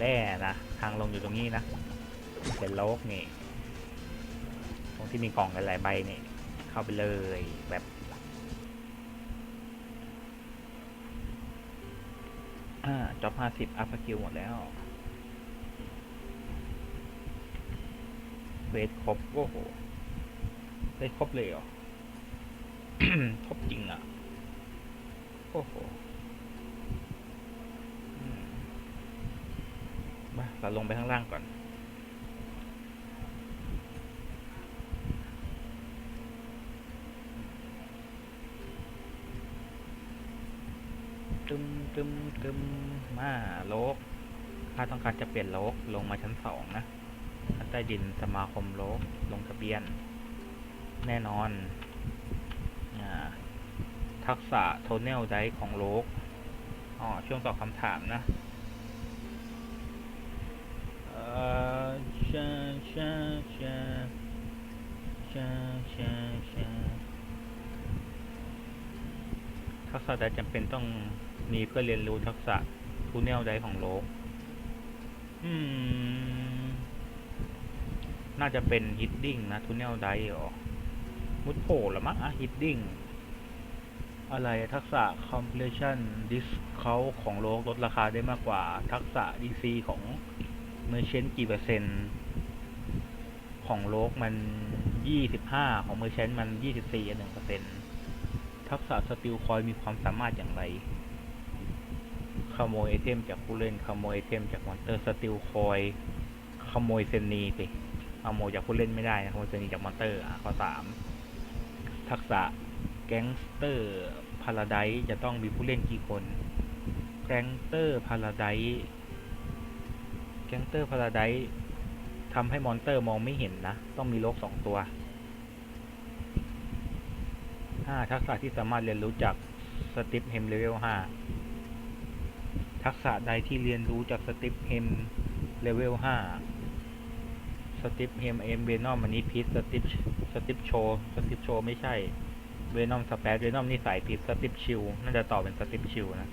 แร่นะ ทางลงอยู่ตรงนี้นะ เป็นโลกนี่ ตรงที่มีกล่องหลายๆใบนี่ เข้าไปเลยแบบจ็อบห้าสิบอัพสกิลหมดแล้วเวทครบโอ้โหได้ครบเลยเหรอ ครบจริงอะ โอ้โหอืมมา เราลงไปข้างล่างก่อน ตึมตึมตึมมาโลกถ้าต้องการจะเปลี่ยนโลกลงมาชั้นสองนะชั้นใต้ดินสมาคมโลกลงทะเบียน แน่นอนอาทักษะโทเนลไดของโลกอ๋อช่วงตอบคำถามนะ ชาชาชาชาชาชาทักษะใดจำเป็นต้องมีเพื่อเรียนรู้ทักษะทูเนลไดของโลก อืม น่าจะเป็นฮิดดิ้งนะทูเนลไดหรอ มุดโผล่ละมั้งอะฮิดดิ้ง อะไรทักษะ completion discount ของโลกลดราคาได้มากกว่า ทักษะ DC ของ merchant กี่เปอร์เซ็นต์ของโลกมัน25ของ merchant มัน24อัน1เปอร์เซ็นต์ทักษะสติลคอยมีความสามารถอย่างไรขโมยไอเทมจากผู้เล่นขโมยไอเทมจากมอนเตอร์สติลคอยขโมยเซนนีสิขโมยจากผู้เล่นไม่ได้นะขโมยเซนนีจากมอนเตอร์อะข้อสามทักษะแก๊งสเตอร์พาราไดจะต้องมีผู้เล่นกี่คนแก๊งเตอร์พาราได แก๊งเตอร์พาราไดทำให้มอนเตอร์มองไม่เห็นนะ ต้องมีโลกสองตัวห้าทักษะที่สามารถเรียนรู้จากสติปเฮมเลเวลห้าทักษะใดที่เรียนรู้จากสติปเฮมเลเวลห้าสติปเฮมเอมเวนอมอันนี้พิษสติปสติปโชสติปโชไม่ใช่เวนอมสเปซเวนอมนี่สายพิษสติปชิลน่าจะต่อเป็นสติปชิลนะ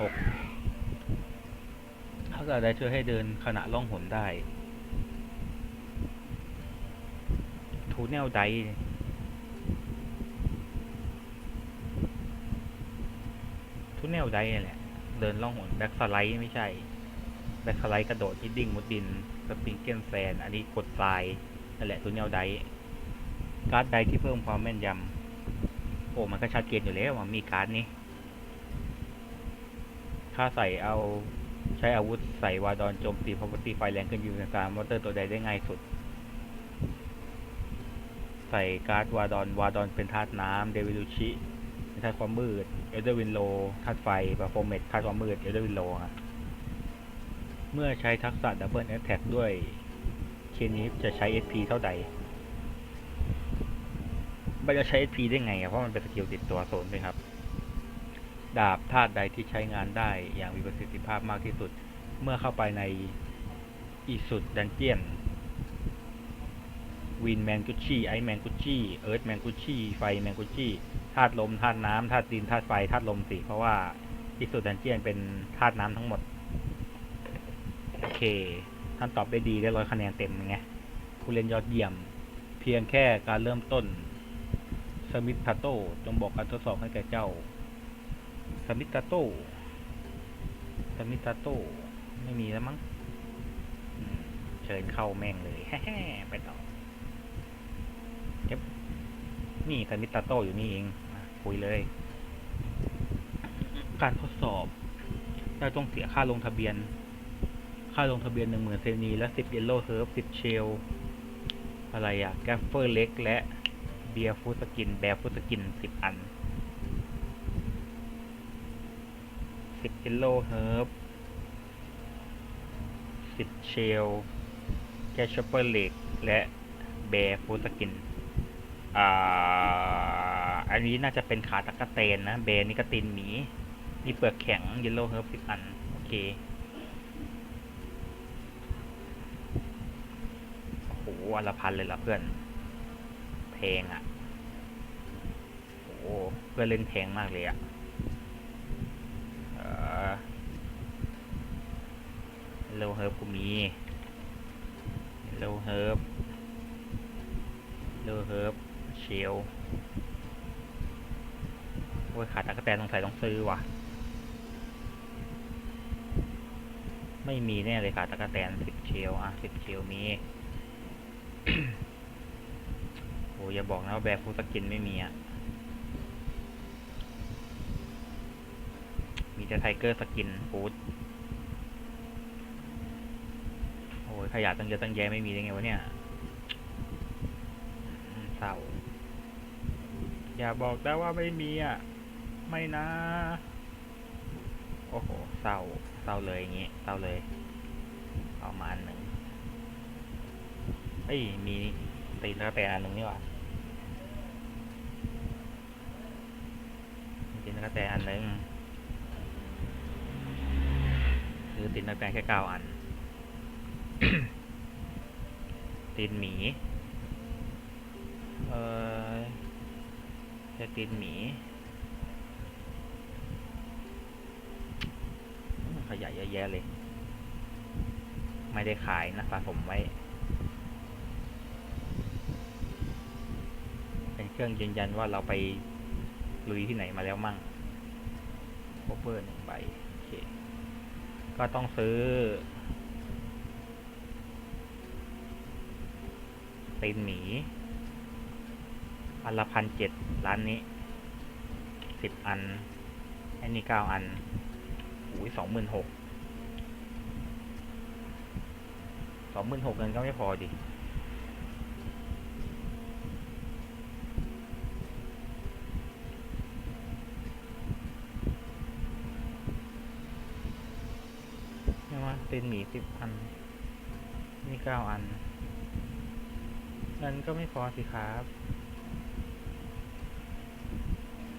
หก ทักษะใดช่วยให้เดินขณะล่องหนได้ ทูเนลไดทูเนลไดนี่แหละ เดินล่องหนแบ็กสไลด์ไม่ใช่ แบ็กสไลด์กระโดดฮิดดิ้งมุดดินสปริงเกนแซน อันนี้กดทรายนั่นแหละทูเนลไดการ์ดไดที่เพิ่มความแม่นยำ โอ้ มันก็ชัดเจนอยู่แล้วว่ามีการ์ดนี้ ถ้าใส่เอา ใช้อาวุธใส่วาดอนโจมตีพาวเวอปตีไฟแรงขึ้นยืนกลางมอเตอร์ตัวใดได้ง่ายสุด ใส่การ์ดวาดอนวาดอนเป็นธาตุน้ำเดวิลูชิเป็นธาตุความมืด เอเดอร์วินโลธาตุไฟบาโฟเมตธาตุความมืด เอเดอร์วินโลฮะเมื่อใช้ทักษะดับเบิลแอตแทกด้วยเคนี้จะใช้ SP เท่าใดมันจะใช้ SP ได้ไง เพราะมันเป็นสกิลติดตัวโซนเลยครับ ดาบธาตุใดที่ใช้งานได้อย่างมีประสิทธิภาพมากที่สุด เมื่อเข้าไปในอีสุดดันเจียนวินแมนกุชี่ไอแมนกุชี่เอิร์ธแมนกุชี่ไฟแมนกุชี่ธาตุลมธาตุน้ำธาตุดินธาตุไฟธาตุลมสิเพราะว่าอีสุดดันเจียนเป็นธาตุน้ำทั้งหมด โอเค ท่านตอบได้ดีได้ร้อยคะแนนเต็มไงผู้เล่นยอดเยี่ยม เพียงแค่การเริ่มต้นสมิธทาโต้จงบอกการทดสอบให้แก่เจ้า สมิธทาโต้สมิธทาโต้ไม่มีแล้วมั้งเชิญเข้าแม่งเลยแฮ่ไปต่อเจ็บนี่สมิธทาโต้อยู่นี่เองคุยเลย การทดสอบเราต้องเสียค่าลงทะเบียน ค่าลงทะเบียนหนึ่งหมื่นเซนีและสิบเยลโล่เฮิร์บสิบเชล อะไรอะแกฟเฟอร์เล็กและเบียร์ฟูสกิน แบร์ฟูสกินสิบอัน สิบเยลโลเฮิร์บสิบเชลแกชเปอร์เล็กและแบร์ฟูสกิน อ่า อันนี้น่าจะเป็นขาตะกะเตนนะ แบร์นี่กระตินหมี นี่เปลือกแข็งเยลโลเฮิร์บสิบอัน โอเคโอ้โหอันละพันเลยล่ะเพื่อน แพงอะ่ะ โอ้โหเพื่อนเล่นแพงมากเลยอะ่ะเอ่อ เร็วเฮิร์บกูมีเร็วเฮิร์บเร็วเฮิร์บเชลโอ้ยขาดตะกแตนต้องใส่ต้องซื้อว่ะ ไม่มีแน่เลยขาดตะกแตนสิบเชลอะสิบเชลมีโอ้ยอย่าบอกนะว่าแบร์ฟูสกินไม่มีอะมีแต่ไทเกอร์สกินฟูดโอ้ย ขยะตั้งเยอะตั้งแยะไม่มีได้ไงวะเนี่ยเศร้าอย่าบอกได้ว่าไม่มีอะ ไม่นะ โอ้โหเศร้าเศร้าเลยอย่างงี้เศร้าเลยเอามาอันหนึ่งเอ้ยมีตีนแล้วแต่อันหนึ่งนี่หว่าตีนแล้วแต่อันหนึ่งซื้อตีนแล้วแต่แค่เก้าอัน ตีนหมี เออแค่ตีนหมี ขยะเยอะแยะเลย ไม่ได้ขายนะสะสมไว้ เป็นเครื่องยืนยันว่าเราไปลุยที่ไหนมาแล้วมั่งโคเวอร์หนึ่งใบ โอเค ก็ต้องซื้อ ตีนหมี อันละพันเจ็ดร้านนี้สิบอัน อันนี้เก้าอันอุ้ยสองหมื่นหกสองหมื่นหกเงินก็ไม่พอดินี่ว่าตีนหมีสิบอัน นี่เก้าอัน เงินก็ไม่พอสิครับ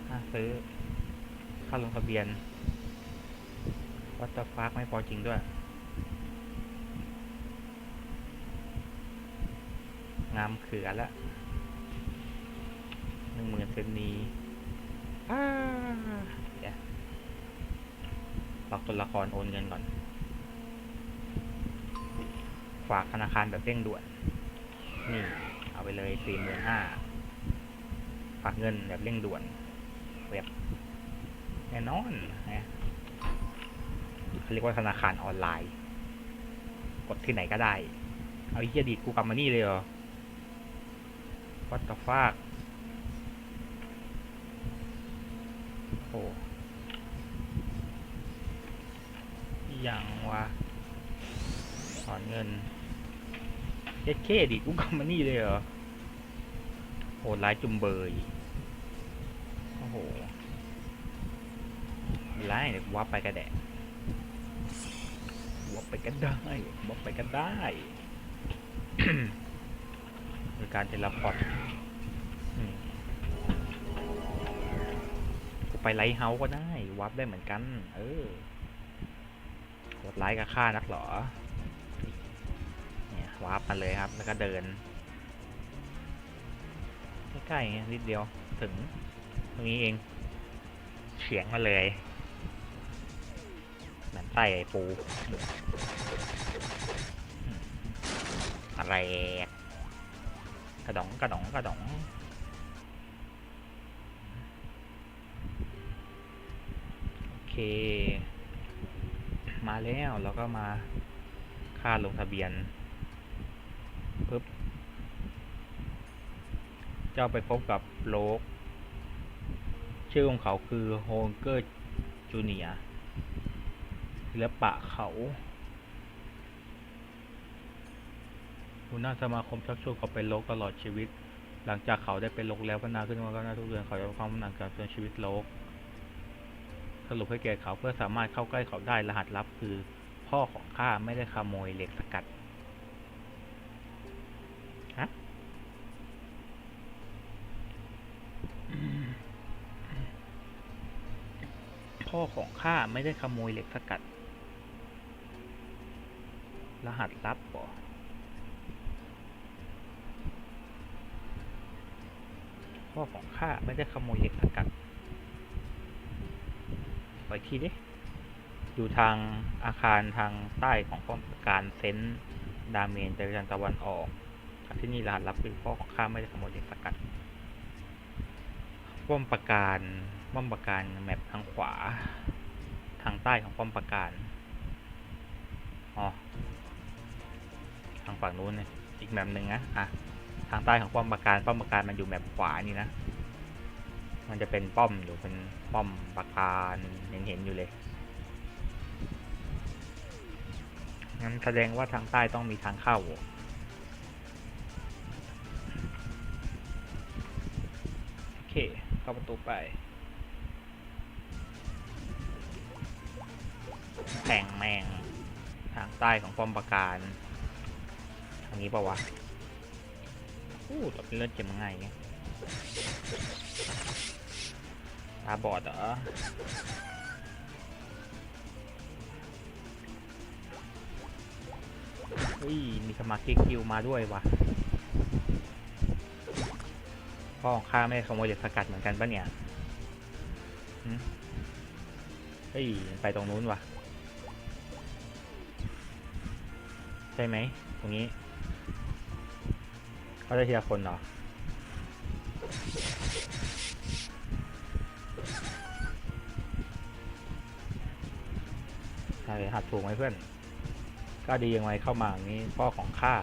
ค่าซื้อค่าลงทะเบียนวัตถุฟากไม่พอจริงด้วย งามเขือละหนึ่งหมื่นเซนนี้อ้าเดี๋ยวหลอกตัวละครโอนเงินก่อน ฝากธนาคารแบบเร่งด่วน นี่ เอาไปเลยสี่หมื่นห้าฝากเงินแบบเร่งด่วนเว็บแน่นอนนะเขาเรียกว่าธนาคารออนไลน์ กดที่ไหนก็ได้ เอาอ้เฮียดีดกูกลับมานี่เลยเหรอ What the fuck โอ้อย่างวะถอนเงินเจ็ดเคดิกูกลับมานี่เลยเหรอ โหดร้ายจุมเบย โอ้โหร้ายเดี๋ยววับไปกระแดะวับไปกันได้วับไปกันได้คือการเทเลพอร์ตอืมกูไปไลท์เฮาส์ก็ได้ วับได้เหมือนกัน เออโหดร้ายกับข้านักหรอ เนี่ยวาร์ปมาเลยครับ แล้วก็เดิน กล้ๆไงนิดเดียวถึง ตรงนี้เองเฉียงมาเลยเหมือนไส้ไอ้ปู อะไร กระดองกระดองกระดองโอเค มาแล้วแล้วก็มาค่าลงทะเบียนปึ๊บ จ้าไปพบกับโลก ชื่อของเขาคือโฮงเกอร์จูเนียศิลปะเขาหัวหน้าสมาคมชักชวนเขาเป็นโลกตลอดชีวิต หลังจากเขาได้เป็นโลกแล้วพัฒนาขึ้นมาก็น่าทุกเดือนเขาจะความหนักการเตือนชีวิตโลก สรุปให้แก่เขาเพื่อสามารถเข้าใกล้เขาได้รหัสลับคือ พ่อของข้าไม่ได้ขโมยเหล็กสกัด ฮะ พ่อของข้าไม่ได้ขโมยเหล็กสกัด รหัสลับเหรอพ่อของข้าไม่ได้ขโมยเหล็กสกัดขออีกทีดิอยู่ทางอาคารทางใต้ของป้อมปราการเซนดาเมนจากทางตะวันออกที่นี่รหัสลับคือพ่อของข้าไม่ได้ขโมยเด็กสกัดป้อมปราการ ป้อมปราการแมปทางขวา ทางใต้ของป้อมปราการอ๋อทางฝั่งนู้นเนี่ยอีกแมปหนึ่งนะอะทางใต้ของป้อมปราการป้อมปราการมันอยู่แมปขวานี่นะมันจะเป็นป้อมอยู่เป็นป้อมปราการเห็นเห็นอยู่เลยงั้นแสดงว่าทางใต้ต้องมีทางเข้าโอเค เข้าประตูไป แข่งแมงทางใต้ของป้อมปราการทางนี้ปะวะอู้แต่เป็นเลือดเจ็บง่ายไงตาบอดเหรอเฮ้ย มีสมาชิกคิวมาด้วยวะพ่อของข้าไม่ได้ขโมยเด็กสกัดเหมือนกันปะเนี่ยเฮ้ย ไปตรงนู้นวะ ใช่ไหมตรงนี้เขาได้ทีละคนเหรอใช่หัดถูกไหมเพื่อน ก็ดียังไงเข้ามาอย่างนี้พ่อของข้า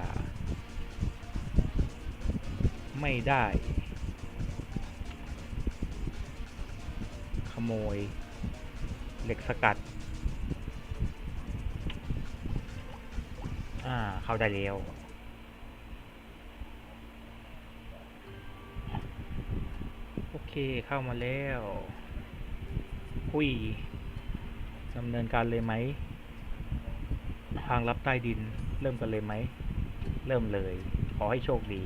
ไม่ได้ ขโมย เหล็กสกัด อ่า เข้าได้แล้วโอเคเข้ามาแล้วหุยดำเนินการเลยไหมทางลับใต้ดิน เริ่มกันเลยไหม เริ่มเลย ขอให้โชคดี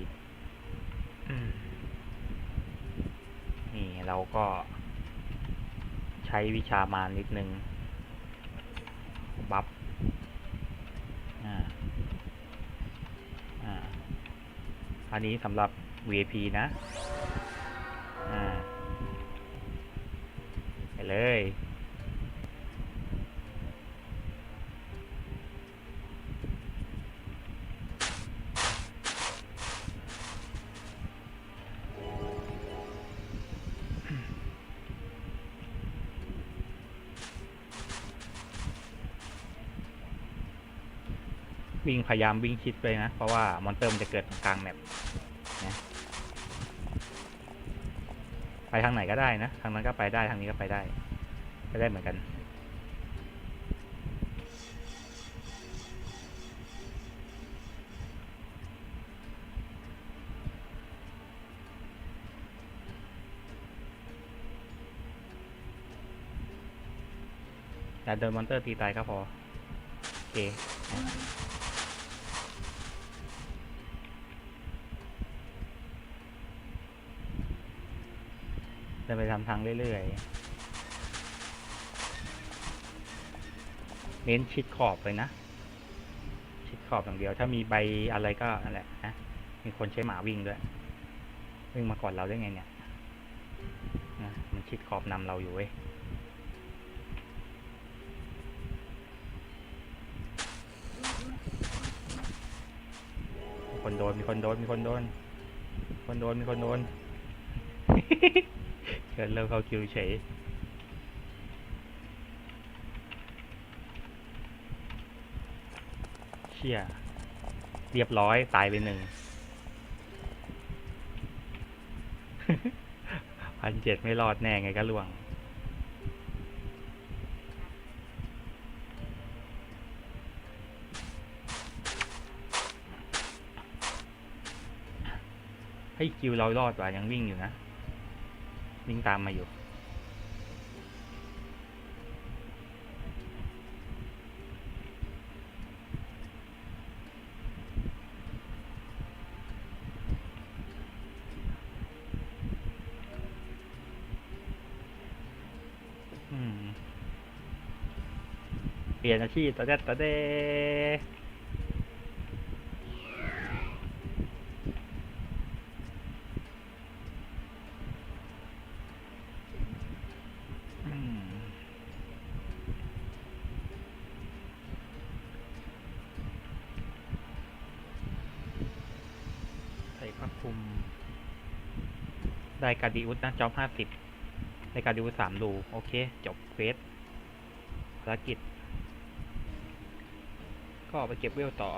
นี่เราก็ใช้วิชามารนิดนึงบัฟอ่า อ่า อันนี้สำหรับ VIP นะ อ่า ไปเลย วิ่งพยายามวิ่งชิดไปนะ เพราะว่ามอนเตอร์มันจะเกิดกลางแมปนะไปทางไหนก็ได้นะ ทางนั้นก็ไปได้ทางนี้ก็ไปได้ ไปได้เหมือนกันอย่โดนมอนเตอร์ตีตายก็พอ โอเค เดินไปทำทางเรื่อยๆ เน้นชิดขอบเลยนะ ชิดขอบอย่างเดียว ถ้ามีใบอะไรก็นั่นแหละนะ มีคนใช้หมาวิ่งด้วย วิ่งมาก่อนเราได้ไงเนี่ยนะมันชิดขอบนำเราอยู่เว้ยมีคนโดน มีคนโดน มีคนโดน คนโดน มีคนโดน เกิดเริ่มเข้าคิวเฉยเชี่ยเรียบร้อยตายไปหนึ่งพันเจ็ดไม่รอดแน่ไงก็ล่วง ให้คิวเรารอดว่ะยังวิ่งอยู่นะ วิ่งตามมาอยู่ อืม เปลี่ยนอาชีพตะเด็ดตะเดอืม ส่ผ้าคลุม ได้การดิอุสนะจ็อบห้าสิบได้การดิอุสสามรูโอเค จบเควสภารกิจ ก็ไปเก็บเวลต่อ